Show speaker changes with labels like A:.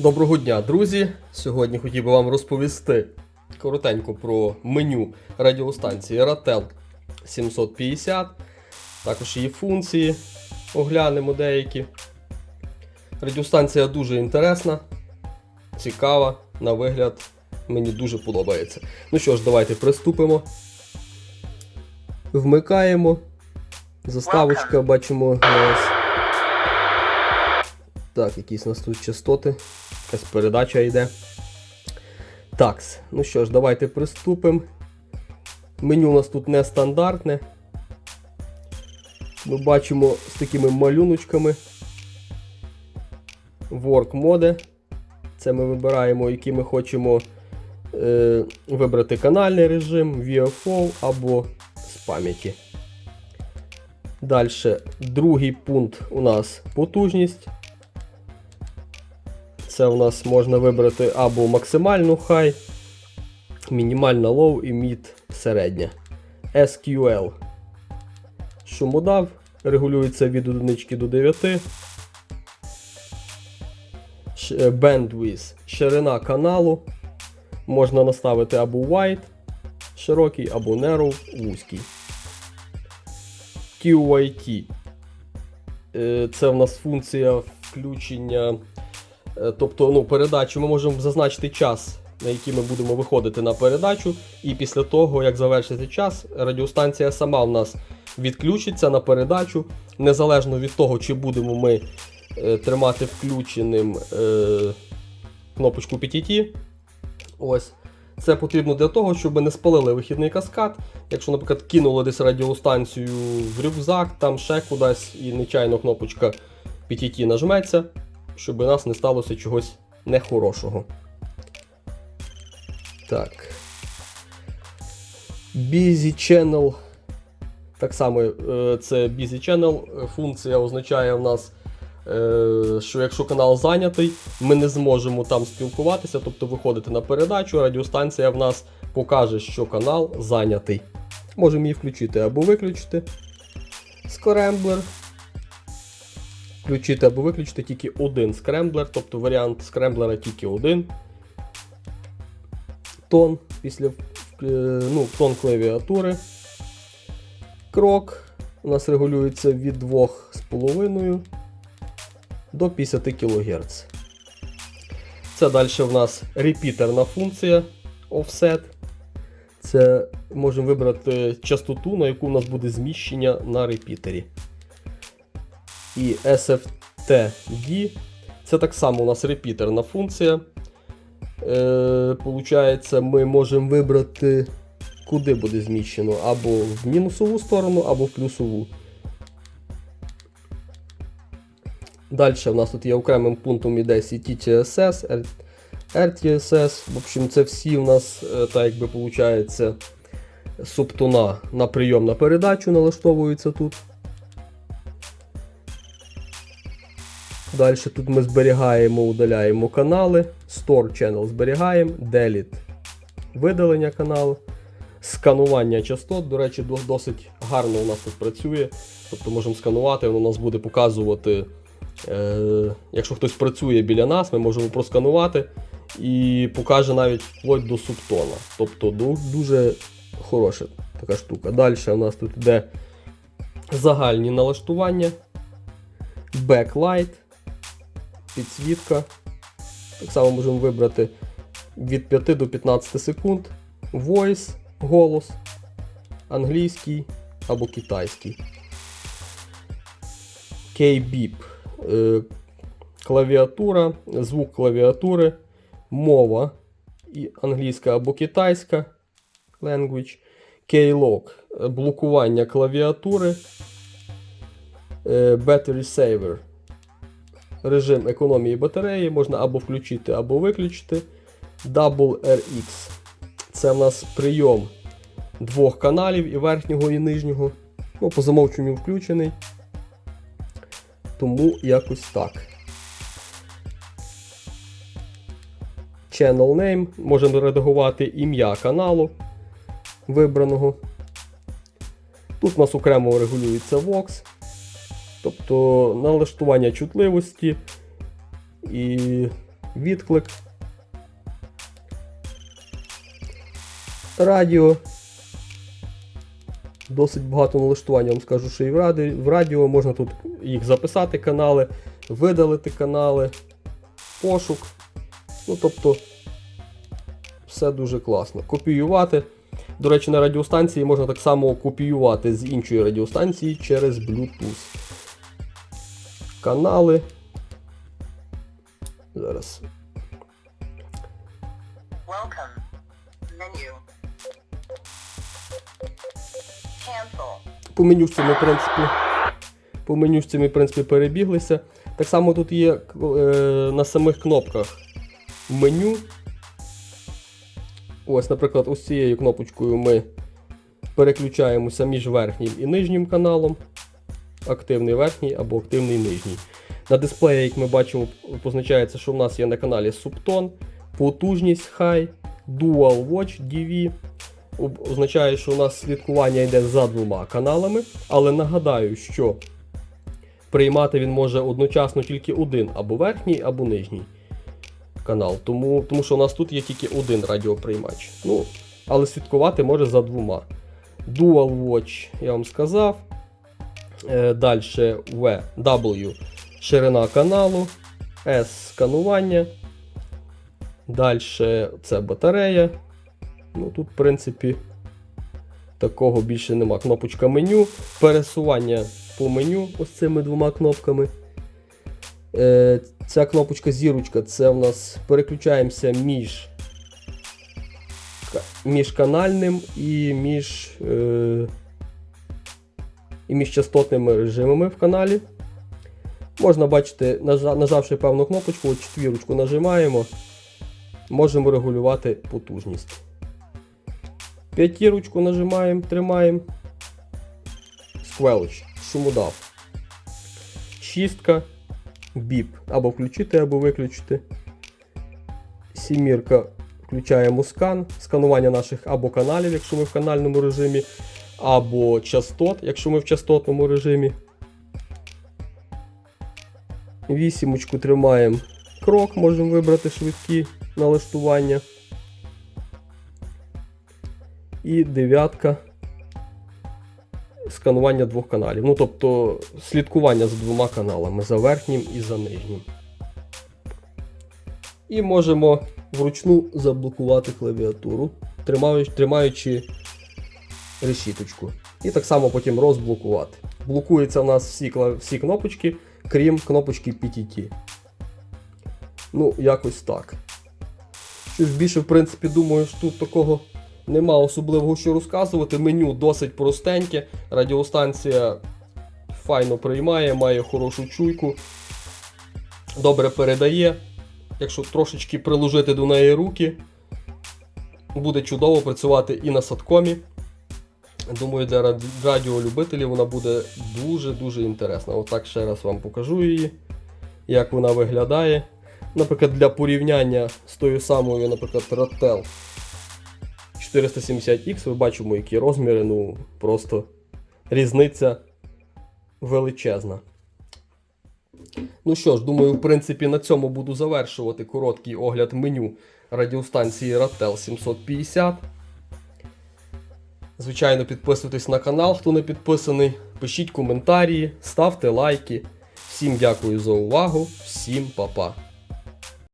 A: Доброго дня, друзі! Сьогодні хотів би вам розповісти коротенько про меню радіостанції Ratel 750, також її функції, оглянемо деякі. Радіостанція дуже інтересна, цікава, на вигляд, мені дуже подобається. Ну що ж, давайте приступимо. Вмикаємо. Заставочка, бачимо у нас. Так, якісь у нас тут частоти. Якась передача йде. Так, ну що ж, давайте приступимо. Меню у нас тут нестандартне. Ми бачимо з такими малюночками. Work моди. Це ми вибираємо, який ми хочемо е, вибрати канальний режим, VFO або з пам'яті. Далі, другий пункт у нас потужність. Це у нас можна вибрати або максимальну high, мінімальна low і mid середня. SQL. Шумодав регулюється від 1 до 9. Ш- е, Bandwidth. Ширина каналу. Можна наставити або wide широкий, або narrow вузький. QIT. Е, Це в нас функція включення. Е, Тобто, ну, передачу ми можемо зазначити час, на який ми будемо виходити на передачу, і після того, як завершиться час, радіостанція сама в нас відключиться на передачу, незалежно від того, чи будемо ми е, тримати включеним е, кнопочку PTT. Ось. Це потрібно для того, щоб не спалили вихідний каскад. Якщо, наприклад, кинуло десь радіостанцію в рюкзак, там ще кудись і нечайно кнопочка PTT нажметься, щоб у нас не сталося чогось нехорошого. Так. Busy Channel. Так само, е, це Busy Channel. Функція означає в нас, е, що якщо канал зайнятий, ми не зможемо там спілкуватися, тобто виходити на передачу, радіостанція в нас покаже, що канал зайнятий. Можемо її включити або виключити. Скремблер. Включити або виключити тільки один скремблер, тобто варіант скремблера тільки один. Тон після е, ну, тон клавіатури. Крок у нас регулюється від 2,5 до 50 кГц. Це далі в нас репітерна функція Offset. Це можемо вибрати частоту, на яку у нас буде зміщення на репітері. І SFTD. Це так само у нас репітерна функція. Е, Получається, ми можемо вибрати, куди буде зміщено, або в мінусову сторону, або в плюсову. Далі в нас тут є окремим пунктом іде CTTSS, R- RTSS. В общем, це всі у нас, е, так якби виходить, субтона на прийом на передачу налаштовуються тут. Далі тут ми зберігаємо, удаляємо канали, Store Channel зберігаємо, Delete видалення каналу, сканування частот. До речі, досить гарно у нас тут працює. Тобто можемо сканувати, воно нас буде показувати. Е, якщо хтось працює біля нас, ми можемо просканувати і покаже навіть вплоть до субтона. Тобто дуже хороша така штука. Далі у нас тут йде загальні налаштування, Backlight, підсвітка. Так само можемо вибрати від 5 до 15 секунд. Voice, голос, англійський або китайський. K-Beep. Е, клавіатура, звук клавіатури, мова англійська або китайська language. Е, Блокування клавіатури. Е, Battery Saver режим економії батареї можна або включити, або виключити. Double RX. Це в нас прийом двох каналів і верхнього, і нижнього. Ну, по замовченню включений. Тому якось так. Channel name. Можемо редагувати ім'я каналу вибраного. Тут у нас окремо регулюється Vox. Тобто налаштування чутливості і відклик. Радіо. Досить багато налаштувань, я вам скажу, що і в радіо можна тут їх записати канали, видалити канали, пошук. Ну, тобто, все дуже класно. Копіювати. До речі, на радіостанції можна так само копіювати з іншої радіостанції через Bluetooth. Канали. Зараз.
B: Welcome. Menu. Cancel.
A: По менюшці ми, в принципі, по менюшці ми, в принципі, перебіглися. Так само тут є е, на самих кнопках меню. Ось, наприклад, ось цією кнопочкою ми переключаємося між верхнім і нижнім каналом. Активний верхній або активний нижній. На дисплеї, як ми бачимо, позначається, що в нас є на каналі Subtone, потужність High, Dual Watch DV. Означає, що у нас слідкування йде за двома каналами, але нагадаю, що приймати він може одночасно тільки один або верхній, або нижній канал. Тому, тому що у нас тут є тільки один радіоприймач. Ну, але слідкувати може за двома. Dual Watch, я вам сказав. Е, Далі V, W ширина каналу, S сканування. Далі це батарея. Ну, тут, в принципі, такого більше нема. Кнопочка меню, пересування по меню ось цими двома кнопками. Е, ця кнопочка зірочка, це в нас переключаємося між, ка- між канальним і між, е, і між частотними режимами в каналі. Можна бачити, нажавши певну кнопочку, от четвірочку нажимаємо, можемо регулювати потужність. П'ятірочку нажимаємо, тримаємо. Squelch, шумодав. Шістка, біп. Або включити, або виключити. Сімірка. Включаємо скан, сканування наших або каналів, якщо ми в канальному режимі, або частот, якщо ми в частотному режимі. Вісімочку тримаємо крок, можемо вибрати швидкі налаштування. І дев'ятка сканування двох каналів. Ну, тобто слідкування за двома каналами, за верхнім і за нижнім. І можемо вручну заблокувати клавіатуру, тримаючи, тримаючи решіточку. І так само потім розблокувати. Блокуються у нас всі, всі кнопочки, крім кнопочки PTT. Ну, якось так. Що ж більше, в принципі, думаю, що тут такого нема особливого що розказувати. Меню досить простеньке. Радіостанція файно приймає, має хорошу чуйку, добре передає. Якщо трошечки приложити до неї руки, буде чудово працювати і на садкомі. Думаю, для радіолюбителів вона буде дуже-дуже інтересна. Отак ще раз вам покажу її, як вона виглядає. Наприклад, для порівняння з тою самою, наприклад, Rattel 470X, ви бачимо, які розміри, ну просто різниця величезна. Ну що ж, думаю, в принципі, на цьому буду завершувати короткий огляд меню радіостанції Ratel 750. Звичайно, підписуйтесь на канал, хто не підписаний. Пишіть коментарі, ставте лайки. Всім дякую за увагу, всім па-па.